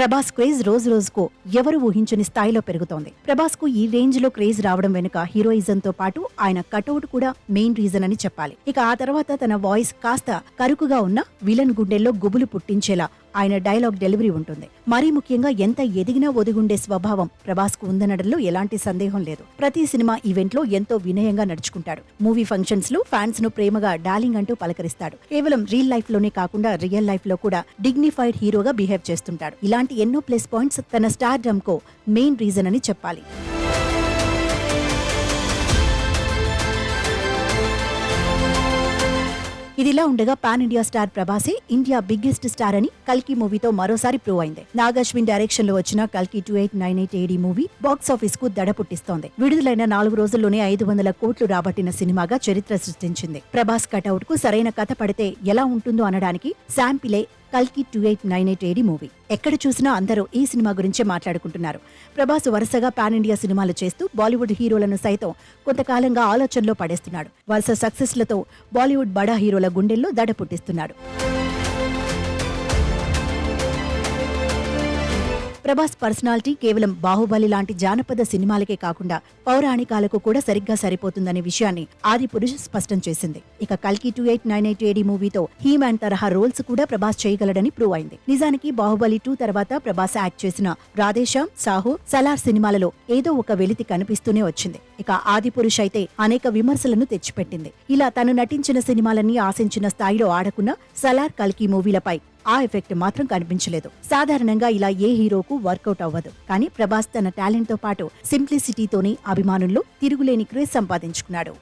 Prabhas craze రోజు రోజుకు ఎవరు ఊహించని స్థాయిలో పెరుగుతోంది. ప్రభాస్కు ఈ రేంజ్లో క్రేజ్ రావడం వెనుక హీరోయిజం తో పాటు ఆయన కటౌట్ కూడా మెయిన్ రీజన్ అని చెప్పాలి. ఇక ఆ తర్వాత తన వాయిస్ కాస్త కరుకుగా ఉన్న విలన్ గుండెల్లో గుబులు పుట్టించేలా ఆయన డైలాగ్ డెలివరీ ఉంటుంది. మరీ ముఖ్యంగా ఎంత ఎదిగినా ఒదిగుండే స్వభావం ప్రభాస్కు ఉందనడంలో ఎలాంటి సందేహం లేదు. ప్రతి సినిమా ఈవెంట్లో ఎంతో వినయంగా నడుచుకుంటాడు. మూవీ ఫంక్షన్స్లో ఫ్యాన్స్ను ప్రేమగా డార్లింగ్ అంటూ పలకరిస్తాడు. కేవలం రీల్ లైఫ్లోనే కాకుండా రియల్ లైఫ్లో కూడా డిగ్నిఫైడ్ హీరోగా బిహేవ్ చేస్తుంటాడు. ఇలాంటి ఎన్నో ప్లస్ పాయింట్స్ తన స్టార్ డమ్ కో మెయిన్ రీజన్ అని చెప్పాలి. ఇదిలా ఉండగా పాన్ ఇండియా స్టార్ ప్రభాసే ఇండియా బిగ్గెస్ట్ స్టార్ అని కల్కి మూవీతో మరోసారి ప్రూవ్ అయింది. నాగశ్విన్ డైరెక్షన్లో వచ్చిన కల్కి two eight nine eight AD movie box ఆఫీస్కు దడ పుట్టిస్తోంది విడుదలైన నాలుగు రోజుల్లోనే ఐదు వందల కోట్లు రాబట్టిన సినిమాగా చరిత్ర సృష్టించింది. ప్రభాస్ కటౌట్కు సరైన కథ పడితే ఎలా ఉంటుందో అనడానికి శాంపిలే కల్కి two eight nine eight AD movie. ఎక్కడ చూసినా అందరూ ఈ సినిమా గురించే మాట్లాడుకుంటున్నారు. ప్రభాస్ వరుసగా పాన్ ఇండియా సినిమాలు చేస్తూ బాలీవుడ్ హీరోలను సైతం కొంతకాలంగా ఆలోచనలో పడేస్తున్నాడు. వరుస సక్సెస్లతో బాలీవుడ్ బడా హీరోల గుండెల్లో దడ పుట్టిస్తున్నాడు. ప్రభాస్ పర్సనాలిటీ కేవలం బాహుబలి లాంటి జానపద సినిమాలకే కాకుండా పౌరాణికాలకు కూడా సరిగ్గా సరిపోతుందనే విషయాన్ని ఆది పురుష్ స్పష్టం చేసింది. ఇక కల్కి two eight nine eight AD మూవీతో హీమాన్ మ్యాన్ తరహా రోల్స్ కూడా ప్రభాస్ చేయగలడని ప్రూవ్ అయింది. నిజానికి బాహుబలి టూ తర్వాత ప్రభాస్ యాక్ట్ చేసిన రాధేశ్యామ్ సాహు సలార్ సినిమాలలో ఏదో ఒక వెలితి కనిపిస్తూనే వచ్చింది. ఇక ఆది పురుష్ అయితే అనేక విమర్శలను తెచ్చిపెట్టింది. ఇలా తను నటించిన సినిమాలన్నీ ఆశించిన స్థాయిలో ఆడకున్న సలార్ కల్కి మూవీలపై ఆ ఎఫెక్ట్ మాత్రం కనిపించలేదు. సాధారణంగా ఇలా ఏ హీరోకు వర్కౌట్ అవ్వదు. కానీ ప్రభాస్ తన టాలెంట్తో పాటు సింప్లిసిటీతోనే అభిమానుల్లో తిరుగులేని క్రేజ్ సంపాదించుకున్నాడు.